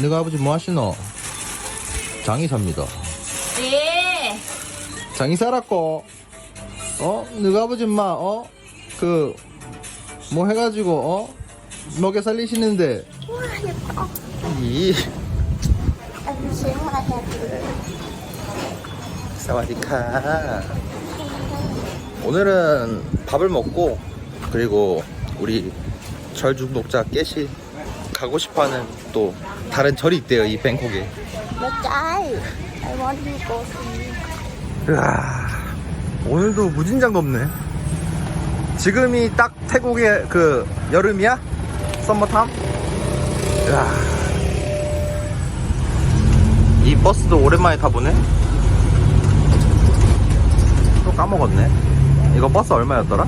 너가 아버지 뭐 하시노? 장의사입니다. 네. 장의사라고. 어? 너가 아버지 마, 어? 그, 뭐 해가지고, 어? 먹여 살리시는데. 와, 예뻐. 이. 사와디카. 오늘은 밥을 먹고, 그리고 우리 절 중독자 깨시 가고 싶어 하는 또 다른 절이 있대요, 이 뱅콕에. Trái. I want to go see. 으아, 오늘도 무진장도 없네. 지금이 딱 태국의 그 여름이야? 썸머탐? 으아. 이 버스도 오랜만에 타보네. 또 까먹었네. 이거 버스 얼마였더라?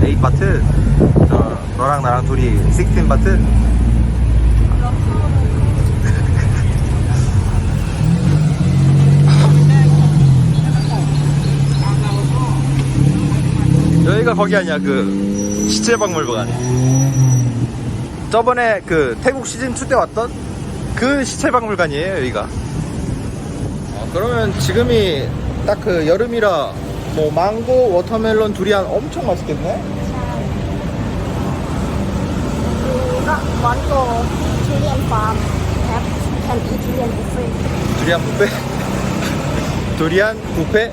8바트? 저, 너랑 나랑 둘이 16 바트? 여기가 거기 아니야. 그 시체박물관 저번에 그 태국 시즌 2 때 왔던 그 시체박물관이에요 여기가. 어, 그러면 지금이 딱 그 여름이라 뭐 망고, 워터멜론, 두리안 엄청 맛있겠네 đồ Chilean farm. Have can eat Chilean buffet. 두리안 뷔페 두리안 뷔페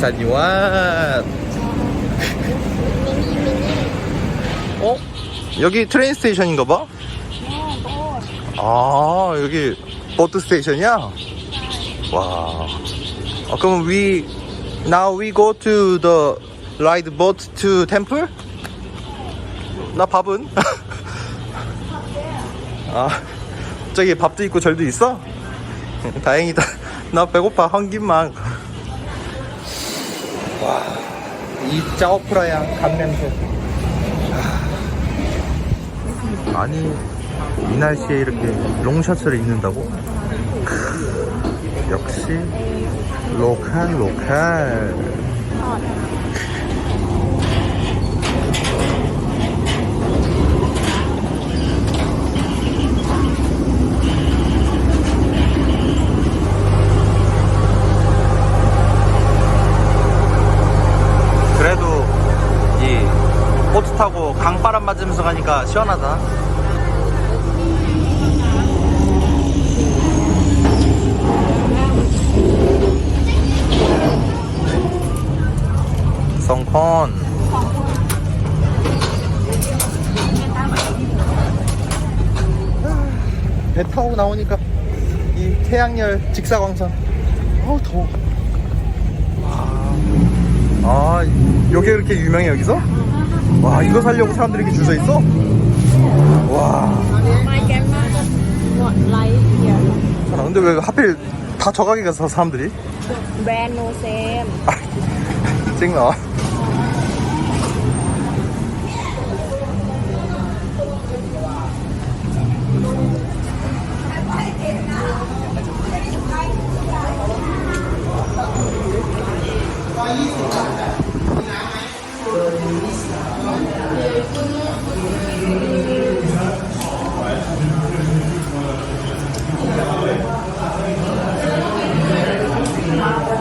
사디완 Mini mini. 어? 여기 트레인 스테이션인가 봐? No, boat. 아 여기 보트 스테이션이야? 와. 아, 그럼 we now we go to the ride boat to temple? 나 밥은? 아 저기 밥도 있고 절도 있어? 다행이다. 나 배고파 한 김만. 와. 이 짜오프라양 간 냄새. 아니 이 날씨에 이렇게 롱셔츠를 입는다고? 크, 역시 로컬 로컬 그래도 이 보트 타고 강바람 맞으면서 가니까 시원하다. 성콘. 배 타고 나오니까 이 태양열 직사광선. 어우 더워. 아 요게 그렇게 유명해 여기서? 와 이거 살려고 사람들이 이렇게 줄 서 있어? 와. 아, 근데 왜 하필 다 저 가게 가서 사람들이? Same. 찍나?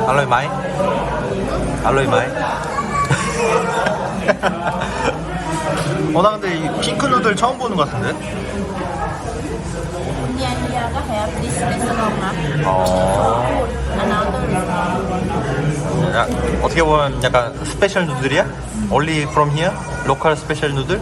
알로이 마이? 알로이 마이? 어, 나 근데 이 핑크 누들 처음 보는 것 같은데? India here có have this restaurant hả? 어, Another restaurant. 야, 어떻게 보면 약간 스페셜 누들이야? Only from here? 로컬 스페셜 누들?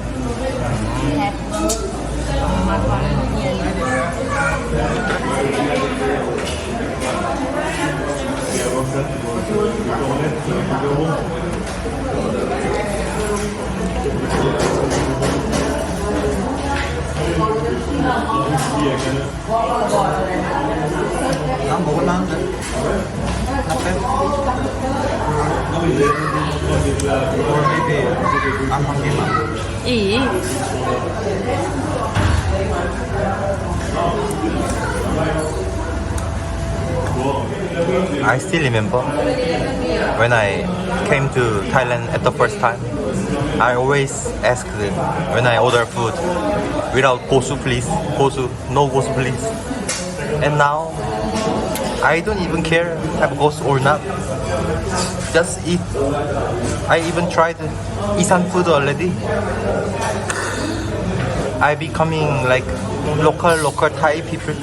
난 먹을만 한데. 안한 I still remember when I came to Thailand at the first time. I always ask them when I order food without gosu please, gosu, no gosu please. And now I don't even care have gosu or not. Just eat. I even tried Isan food already. I becoming like local local Thai people.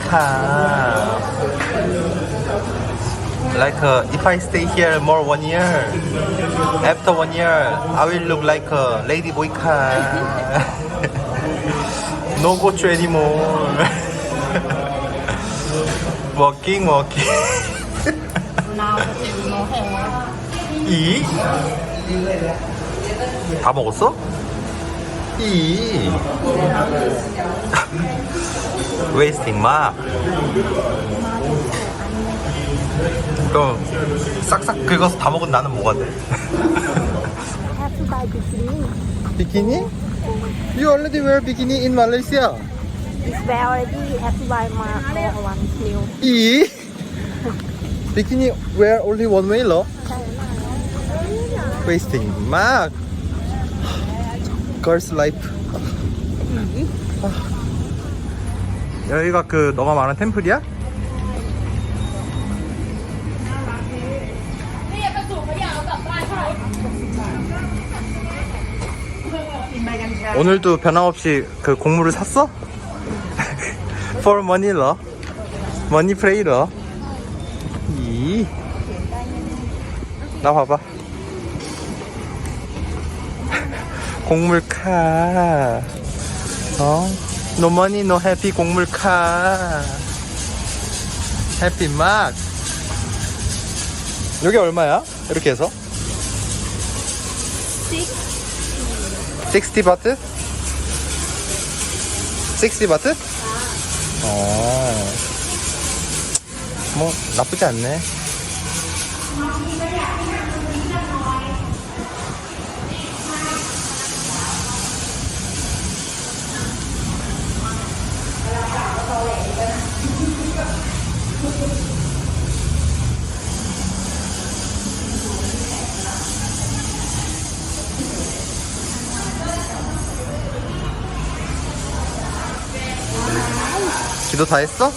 Like uh, if I stay here more one year, after one year I will look like a lady boy no gochu anymore. walking walking. 이? 다 먹었어? 이? 웨이스팅 막. 그럼 싹싹 긁어서 다 먹은 나는 뭐가 돼? 비키니? You already wear bikini in Malaysia. It's wear already. Have to buy my one new. 이? 비키니 wear only one way 로? 웨이스팅 막. Girls life. 여기가 그 너가 말한 템플이야? 오늘도 변함없이 그 곡물을 샀어? For money로? 머니 프레이로? 이? 나 봐봐. 곡물카. 어? Money, no happy 곡물카. 해피 막. 여기 얼마야? 이렇게 해서? 60 바트? 60 바트? 어. 뭐, 나쁘지 않네. 기도 다 했어?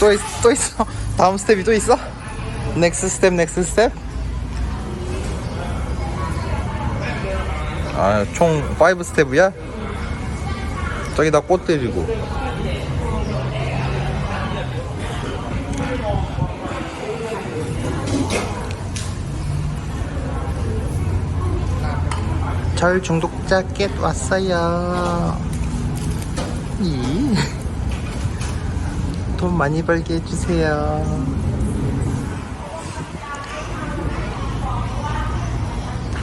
또, 있, 또 있어? 다음 스텝이 또 있어? 넥스 스텝, 넥스 스텝? 아, 총 5 스텝이야? 저기다 꽃 때리고. 절 중독자 겟 왔어요. 이. 돈 많이 벌게 해주세요.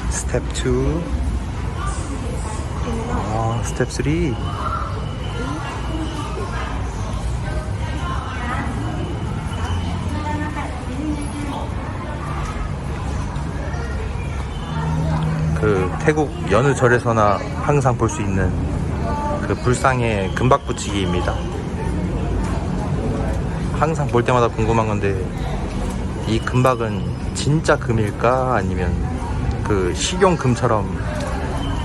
스텝 2. 아, 스텝 3. 그 태국 여느 절에서나 항상 볼 수 있는 그 불상의 금박 붙이기입니다. 항상 볼 때마다 궁금한 건데 이 금박은 진짜 금일까 아니면 그 식용 금처럼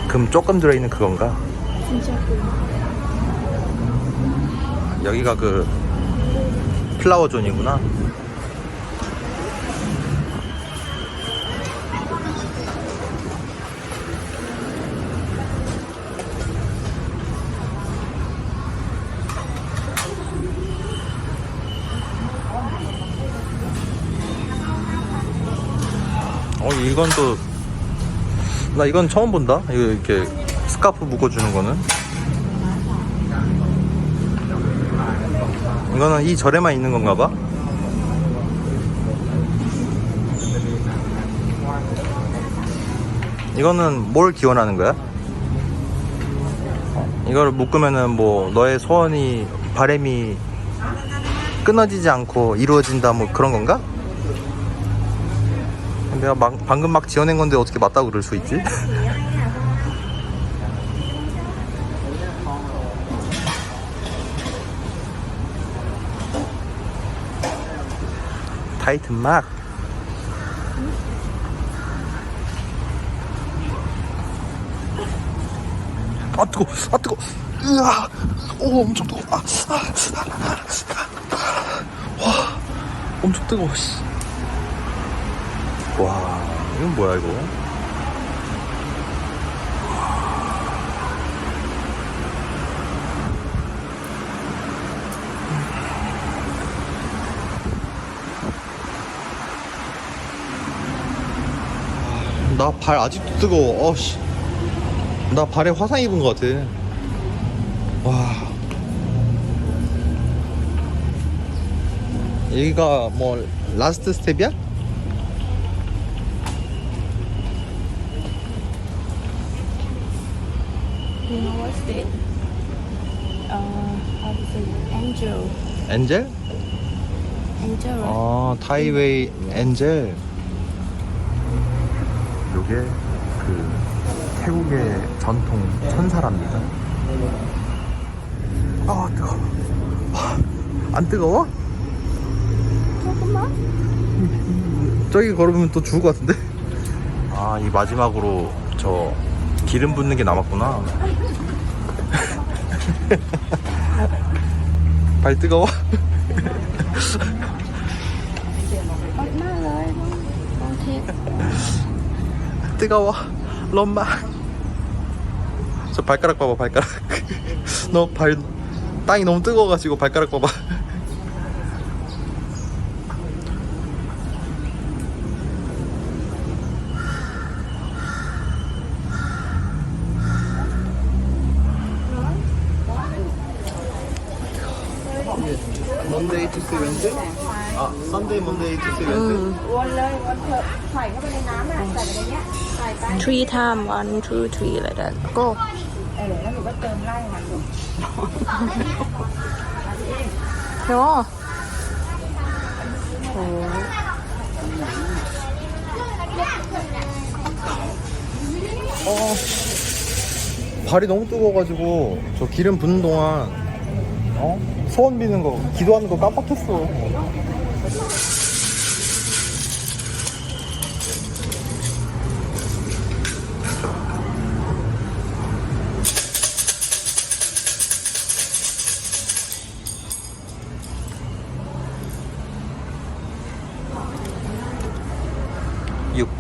금 조금 들어있는 그건가? 진짜 그 여기가 그 플라워 존이구나. 이건 또 나 이건 처음 본다. 이거 이렇게 스카프 묶어주는 거는. 이거는 이 절에만 있는 건가 봐. 이거는 뭘 기원하는 거야? 어, 이걸 묶으면은 뭐 너의 소원이 바램이 끊어지지 않고 이루어진다 뭐 그런 건가? 내가 막, 방금 막 지어낸 건데 어떻게 맞다고 그럴 수 있지? 타이트 막 아, 뜨거! 아, 뜨거! 으아! 오, 엄청 뜨거! 아, 아, 아, 아, 아. 와, 엄청 뜨거워, 씨. 와 이건 뭐야 이거 나 발 아직도 뜨거워. 어씨. 나 발에 화상 입은 것 같아. 와. 여기가 뭐 라스트 스텝이야? You know what's this? Uh, how to say angel. 엔젤? Angel, right? 아, 타이웨이 엔젤. 요게 그 태국의 전통 천사랍니다. 아, 뜨거워. 아, 안 뜨거워? 조금만? 저기 걸으면 또 죽을 것 같은데? 아, 이 마지막으로 저 기름 붓는 게 남았구나. 발 뜨거워? 뜨거워. 롬마. 저 발가락 봐봐, 발가락. 너 발, 땅이 너무 뜨거워가지고 발가락 봐봐. Three time, one, two, three, like that. Go. 요. 어, 발이 너무 뜨거워가지고 저 기름 붓는 동안 어? 소원 비는 거 기도하는 거 깜빡했어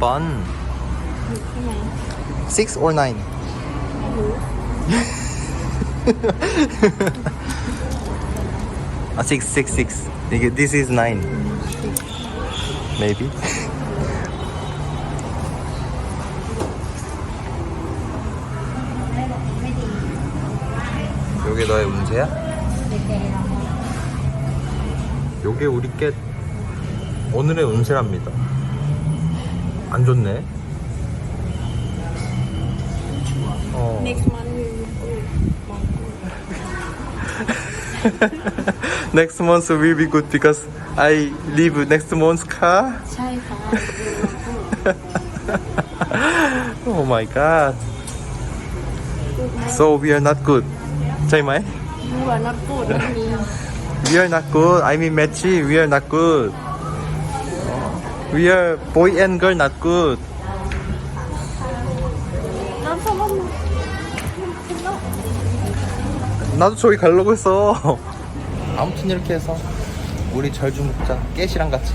번 6 or 9? 아, 6, 6, 6. 이게 this is 9. Maybe. 요게 너의 운세야? 요게 우리 께 오늘의 운세랍니다. 안 좋네. 어. Next month will be good because I leave next month's car. oh my god. So we are not good. Say my. Are not good. we are not good. I mean, Matchy, we are not good. We are boy and girl not good. 나도 저기 가려고 했어. 아무튼 이렇게 해서 우리 절중국장 깨시랑 같이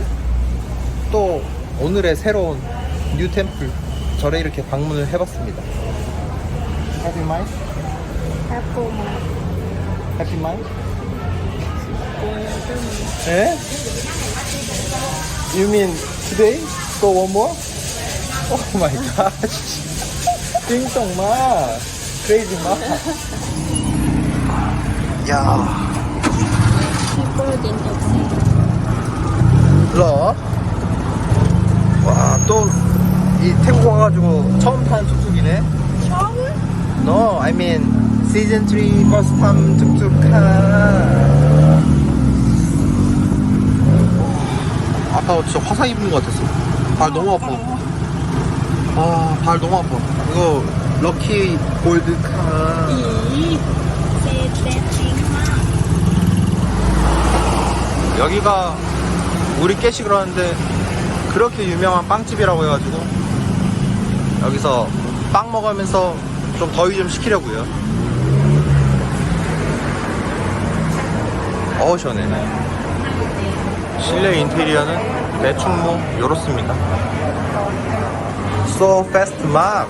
또 오늘의 새로운 뉴 템플 절에 이렇게 방문을 해봤습니다. Happy mind? Happy mind. Happy mind? 에? You mean Today? Go one more? Oh my gosh. 띵동 마. 크레이지 마. 야. 뒷골긴 역시. 러. 와, 또, 이 태국 와가지고 처음 탄 툭툭이네. 처음? No, I mean, season 3 first time 툭툭 한. 아파 진짜 화상 입은 것 같았어. 발 너무 아파. 아발 너무 아파. 이거 럭키 골드카. 여기가 우리 깨시 그러는데 그렇게 유명한 빵집이라고 해가지고 여기서 빵 먹으면서 좀 더위 좀 식히려고요. 어우 시원해. 실내 인테리어는 대충 뭐 이렇습니다. So fast map.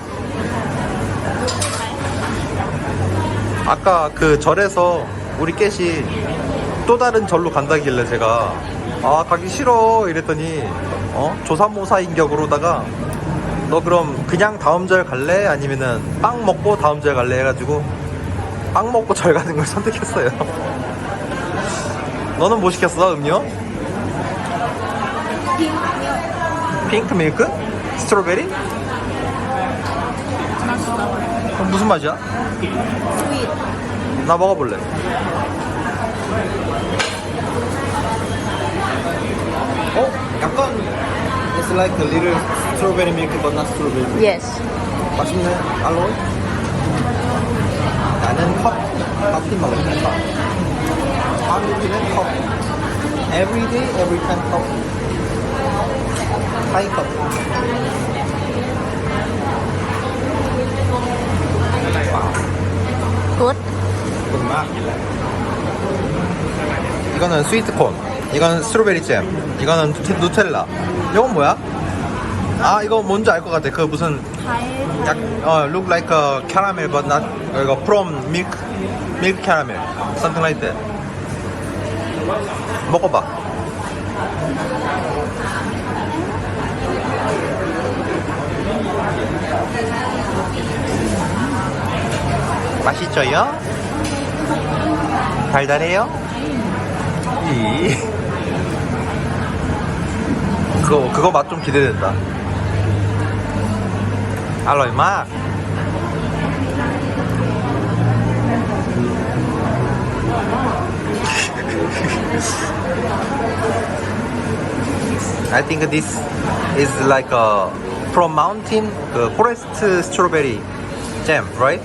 아까 그 절에서 우리 깨시 또 다른 절로 간다길래 제가 아 가기 싫어 이랬더니 어 조삼모사 인격으로다가 너 그럼 그냥 다음 절 갈래 아니면은 빵 먹고 다음 절 갈래 해가지고 빵 먹고 절 가는 걸 선택했어요. 너는 뭐 시켰어 음료? 핑크 밀크? 스트로베리? 그럼 무슨 맛이야? 나 먹어볼래. 어? 약간 It's like a little strawberry milk but not strawberry. Yes. 맛있네. 알로이? 나는 커피. 커피 먹을래. 커피. 한국인은 커피. Every day, every time 커피. 하이 커피. Good. 맛. 이거는 스위트콘. 이거는 스트로베리 잼. 이거는 누텔라. 이건 뭐야? 아 이거 뭔지 알 것 같아. 그 무슨 약, 어, look like a caramel but not 어, 이거 from milk milk caramel something like that. 먹어봐. 맛있죠요? 달달해요? 이 그거 그거 맛 좀 기대된다. 알로이 맛. I think this is like a from mountain, the forest strawberry jam, right?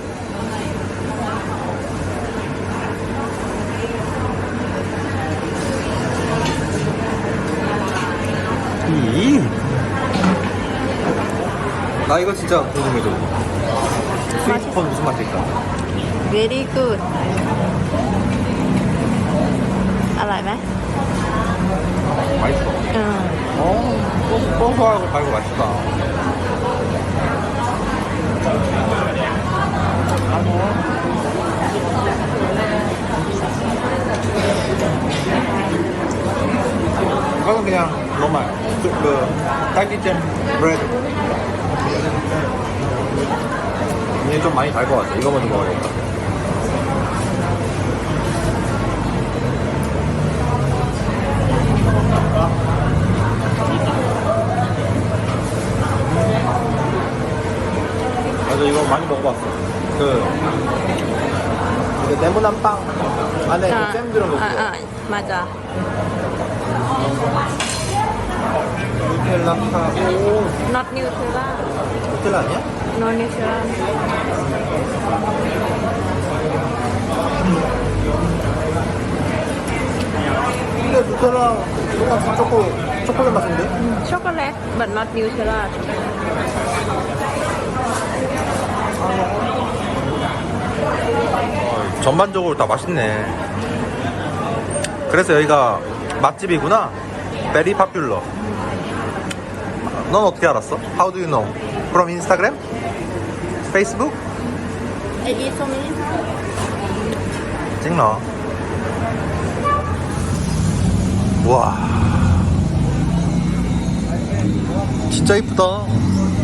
나 이거 진짜 궁금해져. 스위트콘 무슨 맛일까? Very good. อร่อยไหม 맛있어. อืม 어, 고소- 고소하고 달고 맛있다. 이거는 그냥 노말. 그, 그 딸기잼 브레드. 이게 좀 많이 달 것 같아. 이거 먼저 먹어야겠다. 맞아 이거 많이 먹어봤어. 그, 그 네모난 빵 안에 아, 그 잼 들은 거. 아, 아, 맞아. 누텔라 하고 Not Nutella. 누텔라 아니야? No Nutella. 근데 누텔라 똑같이 초코 초콜릿 맛인데? Chocolate, but not Nutella. 전반적으로 다 맛있네. 그래서 여기가 맛집이구나. 베리 파퓰러. 넌 어떻게 알았어? How do you know? From Instagram? Facebook? I eat so many times. 찍나? 와. 진짜 이쁘다.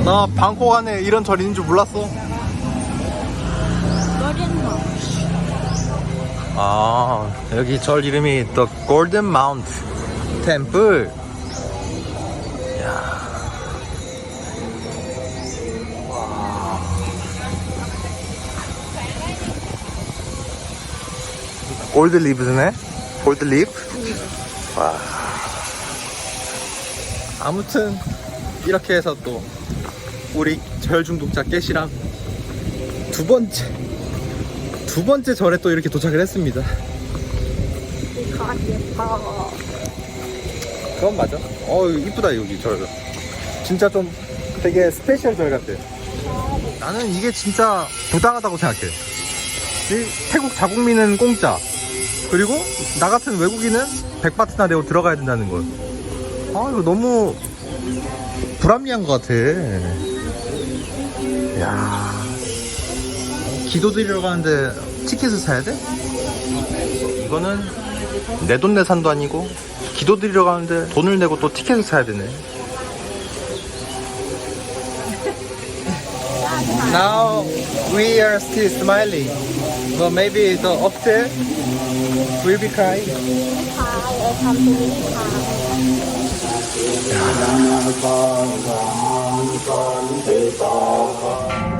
나 방콕 안에 이런 절 있는 줄 몰랐어. 아, 여기 절 이름이 The Golden Mount Temple. 골드 리브스네? 골드 립? 와. 아무튼, 이렇게 해서 또, 우리 절 중독자 깨시랑 두 번째, 두 번째 절에 또 이렇게 도착을 했습니다. Because 예뻐. 그건 맞아. 어, 이쁘다, 여기 절. 진짜 좀 되게 스페셜 절 같아. 나는 이게 진짜 부당하다고 생각해. 이 태국 자국민은 공짜. 그리고 나 같은 외국인은 100바트나 내고 들어가야 된다는 걸. 아, 이거 너무 불합리한 것 같아. 야 기도 드리러 가는데 티켓을 사야 돼? 이거는 내 돈 내산도 아니고 기도 드리러 가는데 돈을 내고 또 티켓을 사야 되네. Now we are still smiling, but maybe the upstairs Will you be crying? I'll come to you, crying.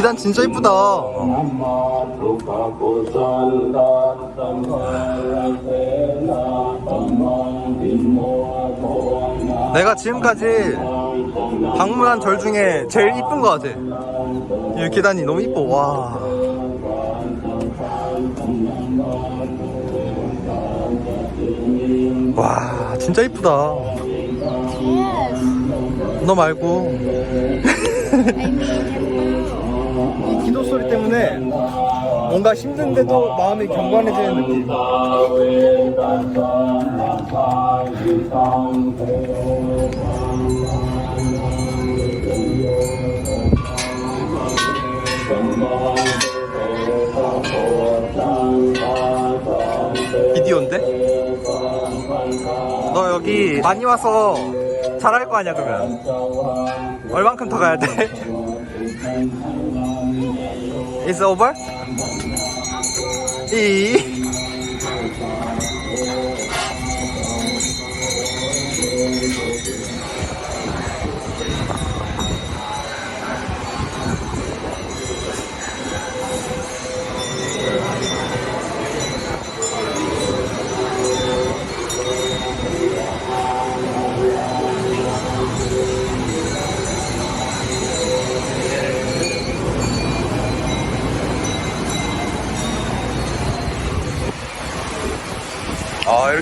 기단 진짜 이쁘다. 내가 지금까지 방문한 절 중에 제일 이쁜 것 같아. 이 계단이 너무 이뻐. 와. 와, 진짜 이쁘다. 너 말고. Temple. 이 기도 소리 때문에 뭔가 힘든데도 마음이 경건해지는 느낌. 비디오인데? 너 여기 많이 와서 잘할 거 아니야 그러면? 얼만큼 더 가야 돼? It's over? 이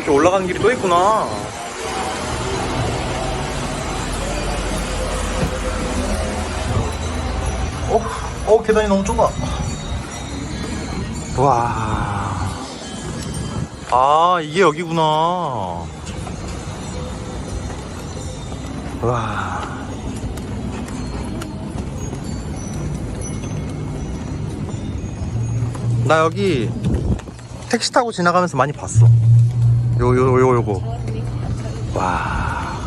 이렇게 올라가는 길이 또 있구나 어? 어 계단이 너무 좁아 와. 아 이게 여기구나 와. 나 여기 택시 타고 지나가면서 많이 봤어 요, 요, 요, 요거. 와.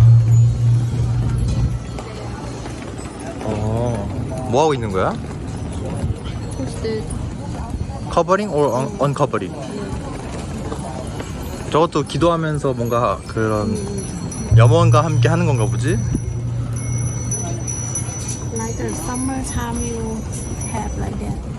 어, 뭐 하고 있는 거야? 커버링 or un- uncovering? 저것도 기도하면서 뭔가 그런 염원과 함께 하는 건가 보지? Like the summertime you have like that.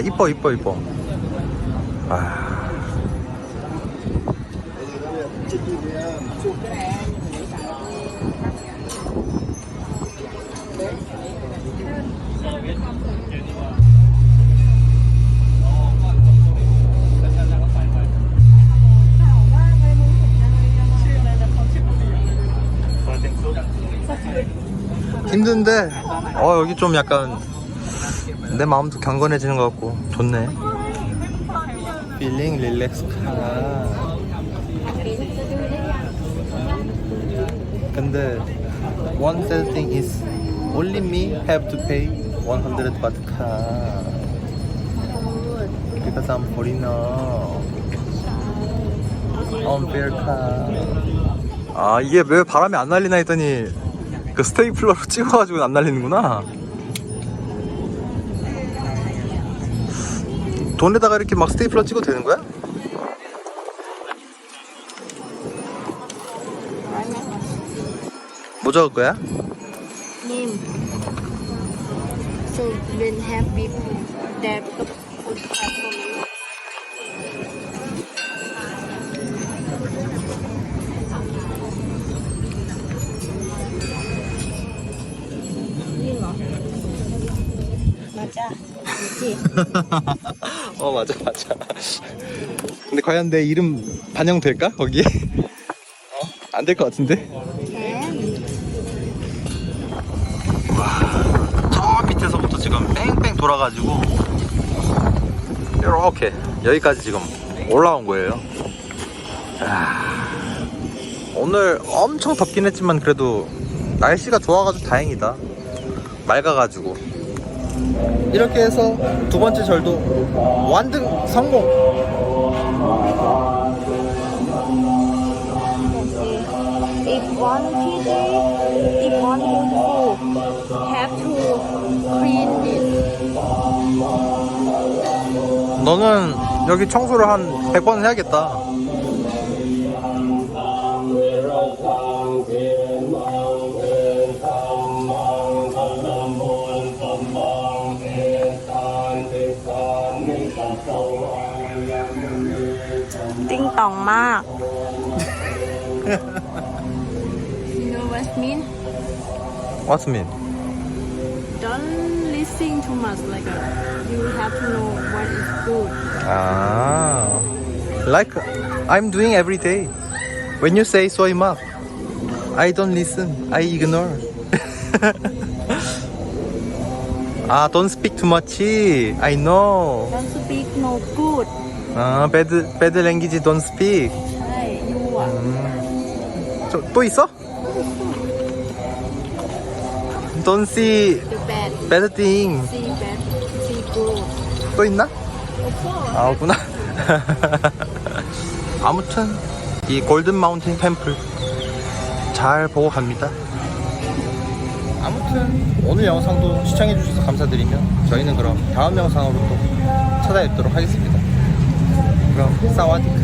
이뻐 이뻐 이뻐. 아. 힘든데 어 여기 좀 약간 내 마음도 경건해지는 것 같고 좋네. 필링 릴렉스 카 근데 one sad thing is only me have to pay 100 baht. 카 because I'm foreigner. Unfair 카아 이게 왜 바람이 안 날리나 했더니 그 스테이플러로 찍어가지고 안 날리는구나 돈에다가 이렇게 막 스테이플러 찍어도 되는 거야? 뭐 적을 거야? name. So we'll have beep that would happen. 맞아. 그렇지. 어 맞아 맞아 근데 과연 내 이름 반영될까 거기에? 어? 안될 것 같은데? 저 밑에서부터 지금 뺑뺑 돌아가지고 이렇게 여기까지 지금 올라온 거예요 아, 오늘 엄청 덥긴 했지만 그래도 날씨가 좋아가지고 다행이다 맑아가지고 이렇게 해서 두 번째 절도 완등 성공. 너는 여기 청소를 한 100번 해야겠다 มาก You know what I mean? What's mean? Don't listen too much like a, you have to know what is good. Ah, like I'm doing every day. When you say soy mak, I don't listen. I ignore. ah, don't speak too much. I know. Don't speak no good. 아, 배드 배드 랭귀지 don't speak. 음. 저, 또 있어? Don't see bad thing. 또 있나? 아, 없구나. 아무튼 이 골든 마운틴 템플 잘 보고 갑니다. 아무튼 오늘 영상도 시청해주셔서 감사드리며 저희는 그럼 다음 영상으로 또 찾아뵙도록 하겠습니다. 그럼 사와디카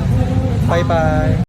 바이바이